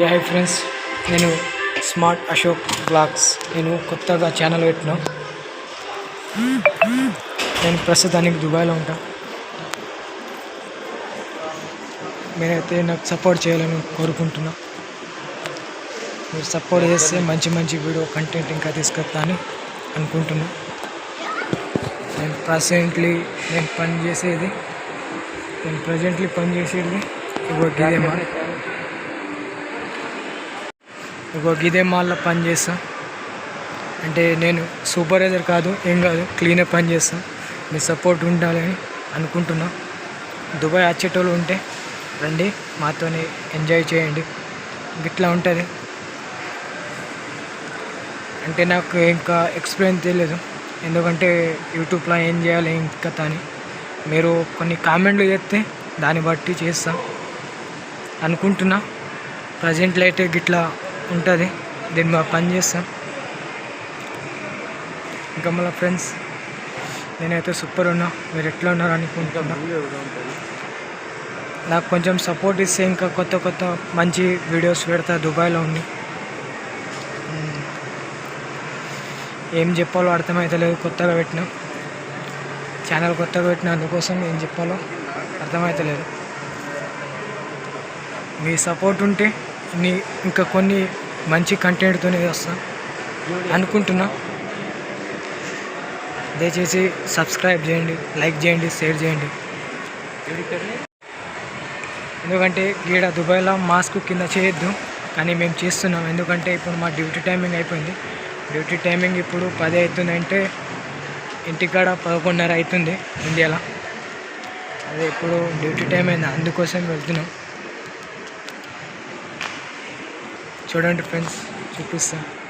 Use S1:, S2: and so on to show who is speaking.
S1: ఏ hi friends నేను smart Ashok blogs నేను కొత్తగా ఛానల్ పెట్టినా. నేను ప్రస్తుతానికి దుబాయ్లో ఉంటా. మీరైతే నాకు సపోర్ట్ చేయాలని కోరుకుంటున్నా. మీరు సపోర్ట్ చేస్తే మంచి మంచి వీడియో కంటెంట్ ఇంకా తీసుకొస్తా అని అనుకుంటున్నా. నేను ప్రజెంట్లీ నేను పని చేసేది. నేను ప్రజెంట్లీ పని చేసేది ఇగో ఒక గిదే మాల్లో పని చేస్తా. అంటే నేను సూపర్వైజర్ కాదు ఏం కాదు క్లీనర్ పని చేస్తా. మీ సపోర్ట్ ఉండాలని అనుకుంటున్నా. దుబాయ్ వచ్చేటోళ్ళు ఉంటే రండి మాతోని ఎంజాయ్ చేయండి. ఇట్లా ఉంటుంది. అంటే నాకు ఇంకా ఎక్స్పీరియన్స్ తెలియదు ఎందుకంటే యూట్యూబ్లో ఏం చేయాలి ఏం కథ అని. మీరు కొన్ని కామెంట్లు చేస్తే దాన్ని బట్టి చేస్తా. అనుకుంటున్నా. ప్రజెంట్లో అయితే గిట్లా ఉంటుంది. దీని మీద పని చేస్తాం. ఇంకా మళ్ళీ ఫ్రెండ్స్ నేనైతే సూపర్ ఉన్నా. మీరు ఎట్లా ఉన్నారు అనుకుంటున్నా. నాకు కొంచెం సపోర్ట్ ఇస్తే ఇంకా కొత్త కొత్త మంచి వీడియోస్ పెడతా. దుబాయ్లో ఉండి. ఏం చెప్పాలో అర్థమవుతలేదు కొత్తగా పెట్టిన. ఛానల్ కొత్తగా పెట్టిన అందుకోసం ఏం చెప్పాలో అర్థమవుతలేదు మీ సపోర్ట్ ఉంటే నీ ఇంకా కొన్ని మంచి కంటెంట్తోనే వస్తా అనుకుంటున్నా. దయచేసి సబ్స్క్రైబ్ చేయండి లైక్ చేయండి షేర్ చేయండి. ఎందుకంటే గీడ దుబాయ్లో మాస్క్ కింద చేయొద్దు కానీ మేము చేస్తున్నాం. ఎందుకంటే ఇప్పుడు మా డ్యూటీ టైమింగ్ అయిపోయింది. డ్యూటీ టైమింగ్ ఇప్పుడు పది అవుతుంది అంటే ఇంటికాడ పదకొండున్నర అవుతుంది ఇండియాలో. అదే ఇప్పుడు డ్యూటీ టైం అయింది అందుకోసం వెళ్తున్నాం. చూడండి ఫ్రెండ్స్ చూపిస్తాను.